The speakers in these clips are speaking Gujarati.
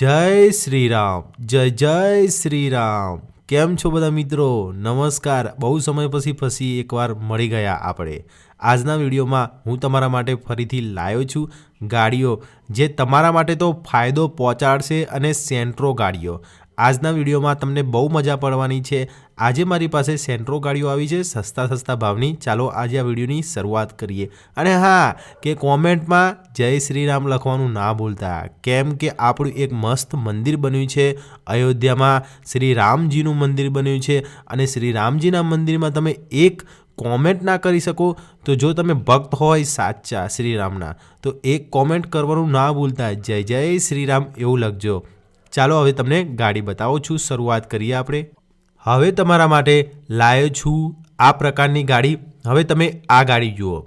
જય શ્રી રામ જય જય શ્રી રામ કેમ છો બધા મિત્રો? નમસ્કાર. બહુ સમય પછી ફસી એકવાર મળી ગયા આપણે. આજના વિડીયોમાં હું તમારા માટે ફરીથી લાવ્યો છું ગાડીઓ, જે તમારા માટે તો ફાયદો પહોંચાડશે અને સેન્ટ્રો ગાડીઓ. આજના વિડીયોમાં તમને બહુ મજા પડવાની છે. આજે મારી પાસે સેન્ટ્રો ગાડીઓ આવી છે. સસ્તા સસ્તા ભાવની. ચાલો આજે આ વિડીયોની શરૂઆત કરીએ. અને હા, કે કોમેન્ટમાં જય શ્રી રામ લખવાનું ના ભૂલતા. કેમ કે આપણું એક મસ્ત મંદિર બન્યું છે. અયોધ્યામાં શ્રી રામજીનું મંદિર બન્યું છે. અને શ્રી રામજીના મંદિરમાં તમે એક કોમેન્ટ ના કરી શકો. તો જો તમે ભક્ત હોય સાચા શ્રીરામના, તો એક કોમેન્ટ કરવાનું ના ભૂલતા. જય જય શ્રીરામ એવું લખજો. ચાલો હવે તમને ગાડી બતાવું છું, શરૂઆત કરીએ આપણે. હવે તમારા માટે લાવ્યો છું આ પ્રકારની ગાડી. હવે તમે આ ગાડી જુઓ.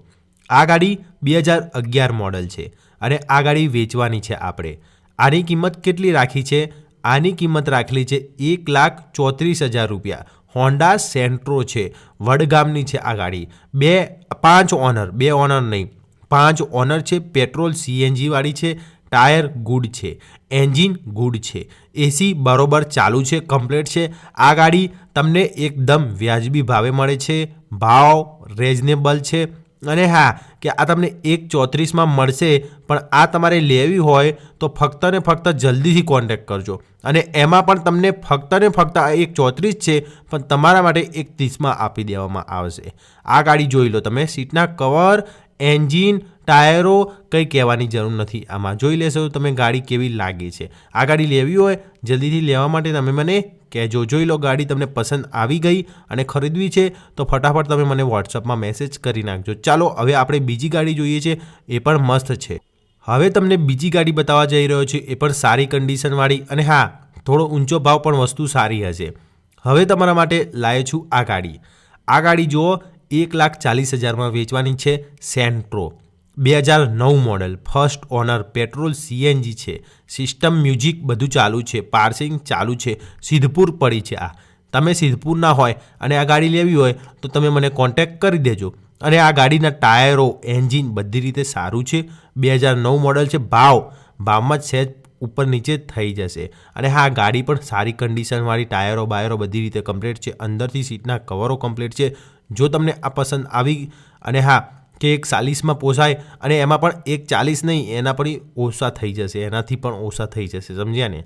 આ ગાડી બે હજાર અગિયાર મોડલ છે અને આ ગાડી વેચવાની છે આપણે. આની કિંમત કેટલી રાખી છે? આની કિંમત રાખેલી છે એક લાખ ચોત્રીસ હજાર રૂપિયા. હોન્ડા સેન્ટ્રો છે, વડગામની છે આ ગાડી. બે, પાંચ ઓનર, બે ઓનર નહીં. પાંચ ઓનર છે, પેટ્રોલ સીએનજીવાળી છે ટાયર ગુડ છે, એન્જિન ગુડ છે, એસી બરોબર ચાલુ છે, કમ્પ્લેટ છે. આ ગાડી તમને એકદમ વ્યાજબી ભાવે મળે છે, ભાવ રેઝનેબલ છે. અને હા, કે આ તમને એક ચોત્રીસમાં મળશે, પણ આ તમારે લેવી હોય તો ફક્ત ને ફક્ત જલ્દીથી કોન્ટેક્ટ કરજો. અને એમાં પણ તમને ફક્ત ને ફક્ત આ એક ચોત્રીસ છે, પણ તમારા માટે એક ત્રીસમાં આપી દેવામાં આવશે. આ ગાડી જોઈ લો તમે, સીટના કવર એન્જિન, ટાયરો કંઈ કહેવાની જરૂર નથી. આમાં જોઈ લેશો તમે ગાડી કેવી લાગે છે. આ ગાડી લેવી હોય, જલ્દીથી લેવા માટે તમે મને કહેજો. જોઈ લો, ગાડી તમને પસંદ આવી ગઈ અને ખરીદવી છે, તો ફટાફટ તમે મને વોટ્સઅપમાં મેસેજ કરી નાખજો. ચાલો, હવે આપણે બીજી ગાડી જોઈએ છે. એ પણ મસ્ત છે. હવે તમને બીજી ગાડી બતાવવા જઈ રહ્યો છું. એ પણ સારી કન્ડિશનવાળી અને હા, થોડો ઊંચો ભાવ પણ વસ્તુ સારી હશે. હવે તમારા માટે લાવ્યો છું આ ગાડી. આ ગાડી જુઓ એક લાખ ચાલીસ હજારમાં વેચવાની છે સેન્ટ્રો. બે હજાર નવ model first owner petrol CNG છે. સિસ્ટમ મ્યુઝિક બધું ચાલુ છે. પાર્સિંગ ચાલુ છે. સિદ્ધપુર પડી છે આ. તમે સિદ્ધપુરના હોય અને આ ગાડી લેવી હોય તો તમે મને કોન્ટેક્ટ કરી દેજો. અને આ ગાડીના ટાયરો, એન્જિન બધી રીતે સારું છે. બે હજાર નવ મોડલ છે. ભાવ, ભાવમાં જ સહેજ ઉપર નીચે થઈ જશે. અને હા, ગાડી પણ સારી કન્ડિશનવાળી ટાયરો બાયરો બધી રીતે કમ્પ્લીટ છે. અંદરથી સીટના કવરો કમ્પ્લીટ છે. જો તમને આ પસંદ આવી અને હા કે એક ચાલીસમાં પોસાય અને એમાં પણ એક ચાલીસ નહીં, એના પણ ઓછા થઈ જશે, એનાથી પણ ઓછા થઈ જશે, સમજ્યા ને?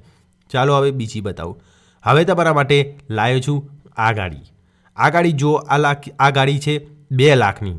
ચાલો હવે બીજી બતાવું. હવે તમારા માટે લાવ્યો છું આ ગાડી. આ ગાડી જો આ લાખ, આ ગાડી છે બે લાખની.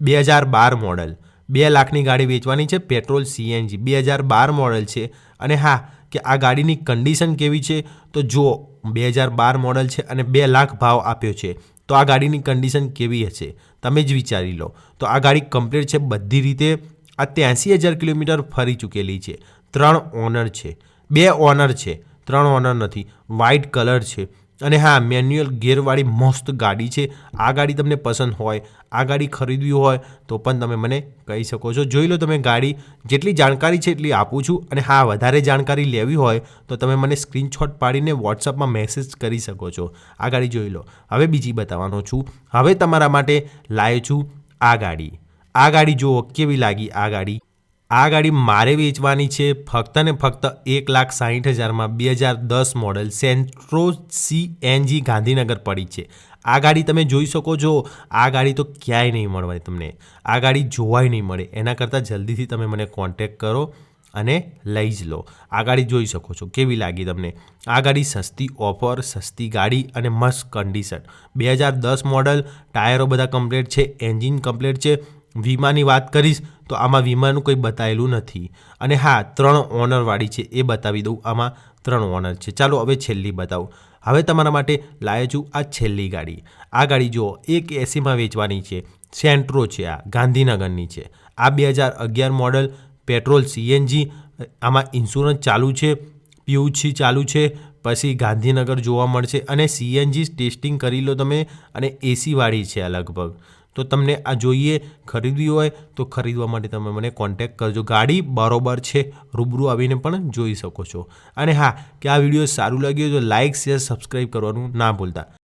બે હજાર બાર મોડલ. બે લાખની ગાડી વેચવાની છે પેટ્રોલ સીએનજી. બે હજાર બાર મોડલ છે. અને હા, કે આ ગાડીની કન્ડિશન કેવી છે? તો જુઓ બે હજાર બાર મોડલ છે અને બે લાખ ભાવ આપ્યો છે. તો આ ગાડીની કન્ડિશન કેવી હશે? તમે જ વિચારી લો. તો આ ગાડી કમ્પ્લીટ છે, બધી રીતે આ ત્યાંસી હજાર કિલોમીટર ફરી ચૂકેલી છે. ત્રણ ઓનર છે. બે ઓનર છે. ત્રણ ઓનર નથી. વ્હાઇટ કલર છે. અને હા, મેન્યુઅલ ગેરવાળી મસ્ત ગાડી છે. આ ગાડી તમને પસંદ હોય, આ ગાડી ખરીદવી હોય, તો પણ તમે મને કહી શકો છો. જોઈ લો તમે ગાડી, જેટલી જાણકારી છે એટલી આપું છું. અને હા, વધારે જાણકારી લેવી હોય, તો તમે મને સ્ક્રીનશોટ પાડીને વોટ્સઅપમાં મેસેજ કરી શકો છો. આ ગાડી જોઈ લો. હવે બીજી બતાવવાનો છું. હવે તમારા માટે લાવ્યો છું આ ગાડી. આ ગાડી જુઓ, કેવી લાગી આ ગાડી? આ ગાડી મારે વેચવાની છે. ફક્ત ને ફક્ત એક લાખ સાહીઠ હજારમાં બે હજાર દસ model Santro CNG Gandhinagar પડી છે. આ ગાડી તમે જોઈ શકો છો. આ ગાડી તો ક્યાંય નહીં મળવાય તમને. આ ગાડી જોવાય નહીં મળે. એના કરતાં જલ્દીથી તમે મને કોન્ટેક કરો અને લઈ જ લો. આ ગાડી જોઈ શકો છો. કેવી લાગી તમને? આ ગાડી સસ્તી ઓફર, સસ્તી ગાડી અને મસ્ત કન્ડિશન બે હજાર દસ મોડલ, ટાયરો બધા કમ્પ્લેટ છે એન્જિન કમ્પ્લેટ છે. વીમાની વાત કરીશ, તો આમાં વીમાનું કંઈ બતાવેલું નથી. અને હા, ત્રણ ઓનરવાળી છે, એ બતાવી દઉં. આમાં ત્રણ ઓનર છે. ચાલો હવે છેલ્લી બતાવું. હવે તમારા માટે લાવ્યો છું આ છેલ્લી ગાડી. આ ગાડી જુઓ, એક એસીમાં વેચવાની છે. સેન્ટ્રો છે આ, ગાંધીનગરની છે. આ બે હજાર અગિયાર મોડલ, પેટ્રોલ, સીએનજી, આમાં ઇન્સ્યોરન્સ ચાલુ છે, પીયુસી ચાલુ છે, પછી ગાંધીનગર જોવા મળશે. અને સીએનજી ટેસ્ટિંગ કરી લો તમે, અને એસીવાળી છે આ લગભગ. તો તમને આ જોઈએ ખરીદવી હોય તો ખરીદવા માટે તમે મને કોન્ટેક કરજો. ગાડી બરોબર છે, રૂબરૂ આવીને પણ જોઈ શકો છો. અને હા, કે આ વીડિયો સારું લાગ્યું તો લાઇક શેર સબસ્ક્રાઈબ કરવાનું ના ભૂલતા.